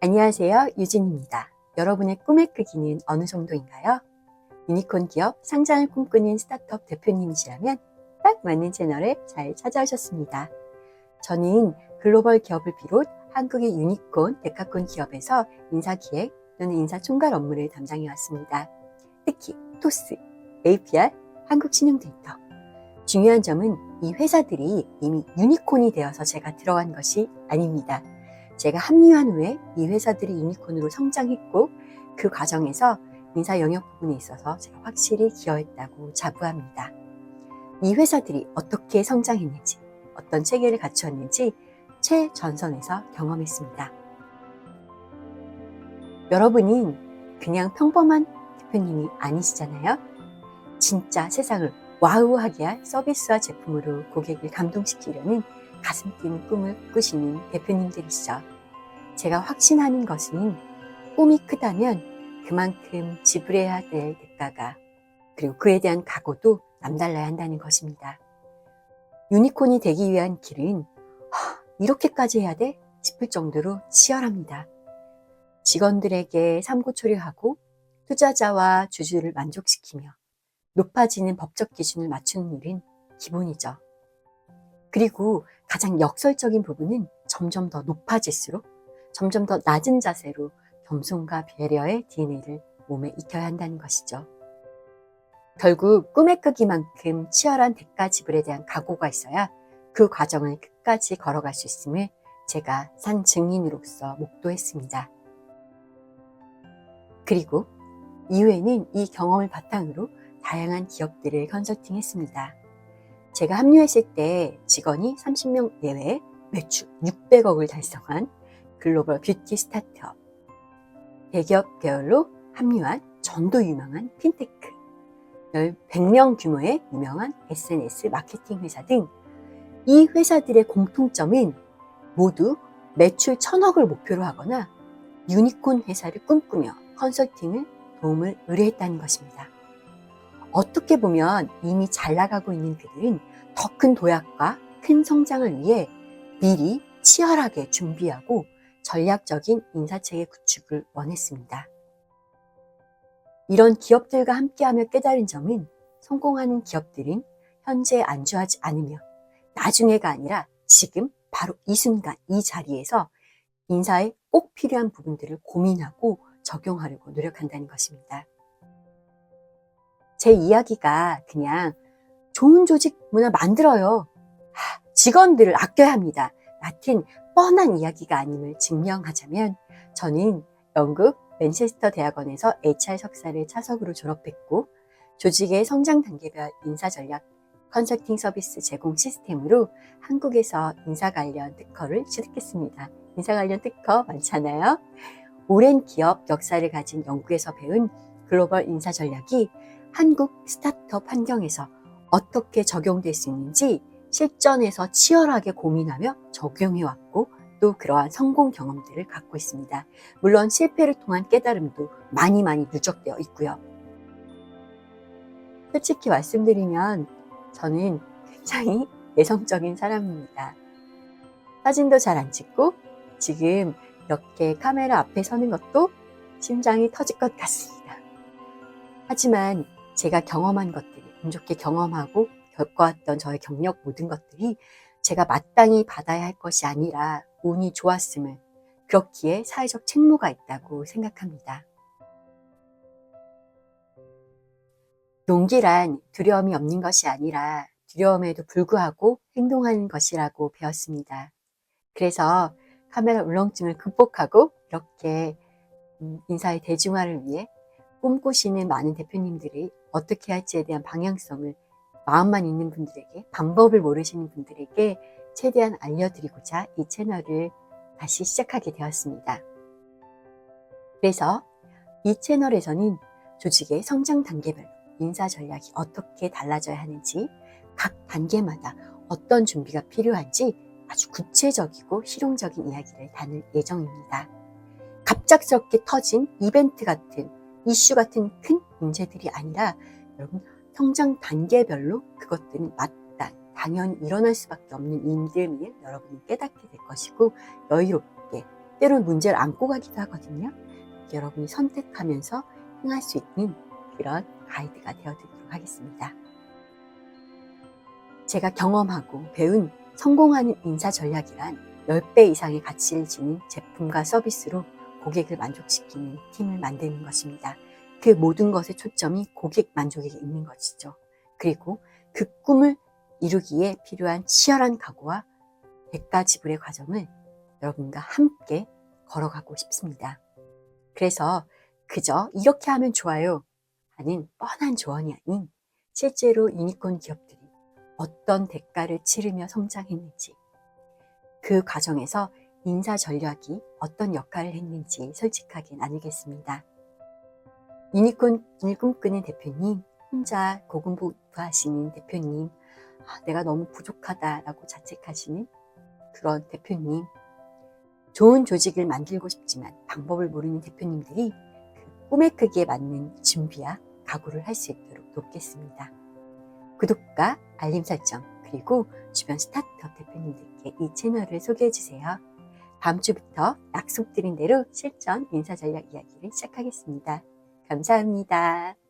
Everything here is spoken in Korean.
안녕하세요. 유진입니다. 여러분의 꿈의 크기는 어느 정도인가요? 유니콘 기업 상장을 꿈꾸는 스타트업 대표님이시라면 딱 맞는 채널에 잘 찾아오셨습니다. 저는 글로벌 기업을 비롯 한국의 유니콘, 데카콘 기업에서 인사기획 또는 인사총괄 업무를 담당해 왔습니다. 특히 토스, APR, 한국신용데이터. 중요한 점은 이 회사들이 이미 유니콘이 되어서 제가 들어간 것이 아닙니다. 제가 합류한 후에 이 회사들이 유니콘으로 성장했고 그 과정에서 인사 영역 부분에 있어서 제가 확실히 기여했다고 자부합니다. 이 회사들이 어떻게 성장했는지, 어떤 체계를 갖추었는지 최전선에서 경험했습니다. 여러분은 그냥 평범한 대표님이 아니시잖아요. 진짜 세상을 와우하게 할 서비스와 제품으로 고객을 감동시키려는 가슴 뛰는 꿈을 꾸시는 대표님들이시죠. 제가 확신하는 것은 꿈이 크다면 그만큼 지불해야 될 대가가 그리고 그에 대한 각오도 남달라야 한다는 것입니다. 유니콘이 되기 위한 길은 허, 이렇게까지 해야 돼? 싶을 정도로 치열합니다. 직원들에게 삼고초려하고 투자자와 주주를 만족시키며 높아지는 법적 기준을 맞추는 일은 기본이죠. 그리고 가장 역설적인 부분은 점점 더 높아질수록 점점 더 낮은 자세로 겸손과 배려의 DNA를 몸에 익혀야 한다는 것이죠. 결국 꿈의 크기만큼 치열한 대가 지불에 대한 각오가 있어야 그 과정을 끝까지 걸어갈 수 있음을 제가 산 증인으로서 목도했습니다. 그리고 이후에는 이 경험을 바탕으로 다양한 기업들을 컨설팅 했습니다. 제가 합류했을 때 직원이 30명 내외 매출 600억을 달성한 글로벌 뷰티 스타트업, 대기업 계열로 합류한 전도 유망한 핀테크, 100명 규모의 유명한 SNS 마케팅 회사 등 이 회사들의 공통점은 모두 매출 천억을 목표로 하거나 유니콘 회사를 꿈꾸며 컨설팅을 도움을 의뢰했다는 것입니다. 어떻게 보면 이미 잘 나가고 있는 그들은 더 큰 도약과 큰 성장을 위해 미리 치열하게 준비하고 전략적인 인사체계 구축을 원했습니다. 이런 기업들과 함께하며 깨달은 점은 성공하는 기업들은 현재 안주하지 않으며 나중에가 아니라 지금 바로 이 순간 이 자리에서 인사에 꼭 필요한 부분들을 고민하고 적용하려고 노력한다는 것입니다. 제 이야기가 그냥 좋은 조직 문화 만들어요. 하, 직원들을 아껴야 합니다. 같은 뻔한 이야기가 아님을 증명하자면 저는 영국 맨체스터 대학원에서 HR 석사를 차석으로 졸업했고 조직의 성장 단계별 인사 전략 컨설팅 서비스 제공 시스템으로 한국에서 인사 관련 특허를 취득했습니다. 인사 관련 특허 많잖아요. 오랜 기업 역사를 가진 영국에서 배운 글로벌 인사 전략이 한국 스타트업 환경에서 어떻게 적용될 수 있는지 실전에서 치열하게 고민하며 적용해왔고 또 그러한 성공 경험들을 갖고 있습니다. 물론 실패를 통한 깨달음도 많이 많이 누적되어 있고요. 솔직히 말씀드리면 저는 굉장히 내성적인 사람입니다. 사진도 잘 안 찍고 지금 이렇게 카메라 앞에 서는 것도 심장이 터질 것 같습니다. 하지만 제가 경험한 것들이, 운 좋게 경험하고 겪어왔던 저의 경력 모든 것들이 제가 마땅히 받아야 할 것이 아니라 운이 좋았음을 그렇기에 사회적 책무가 있다고 생각합니다. 용기란 두려움이 없는 것이 아니라 두려움에도 불구하고 행동하는 것이라고 배웠습니다. 그래서 카메라 울렁증을 극복하고 이렇게 음, 인사의 대중화를 위해 꿈꾸시는 많은 대표님들이 어떻게 할지에 대한 방향성을 마음만 있는 분들에게 방법을 모르시는 분들에게 최대한 알려드리고자 이 채널을 다시 시작하게 되었습니다. 그래서 이 채널에서는 조직의 성장 단계별로 인사 전략이 어떻게 달라져야 하는지 각 단계마다 어떤 준비가 필요한지 아주 구체적이고 실용적인 이야기를 나눌 예정입니다. 갑작스럽게 터진 이벤트 같은 이슈 같은 큰 문제들이 아니라 여러분 성장 단계별로 그것들은 맞다, 당연히 일어날 수밖에 없는 일들을 여러분이 깨닫게 될 것이고 여유롭게 때론 문제를 안고 가기도 하거든요. 여러분이 선택하면서 행할 수 있는 그런 가이드가 되어드리도록 하겠습니다. 제가 경험하고 배운 성공하는 인사 전략이란 10배 이상의 가치를 지닌 제품과 서비스로 고객을 만족시키는 팀을 만드는 것입니다. 그 모든 것의 초점이 고객 만족에 있는 것이죠. 그리고 그 꿈을 이루기에 필요한 치열한 각오와 대가 지불의 과정을 여러분과 함께 걸어가고 싶습니다. 그래서 그저 이렇게 하면 좋아요 하는 뻔한 조언이 아닌 실제로 유니콘 기업들이 어떤 대가를 치르며 성장했는지 그 과정에서 인사 전략이 어떤 역할을 했는지 솔직하게 나누겠습니다. 유니콘 일 꿈꾸는 대표님, 혼자 고군분투하시는 대표님, 아, 내가 너무 부족하다라고 자책하시는 그런 대표님, 좋은 조직을 만들고 싶지만 방법을 모르는 대표님들이 그 꿈의 크기에 맞는 준비와 각오를 할 수 있도록 돕겠습니다. 구독과 알림 설정, 그리고 주변 스타트업 대표님들께 이 채널을 소개해 주세요. 다음 주부터 약속드린 대로 실전 인사 전략 이야기를 시작하겠습니다. 감사합니다.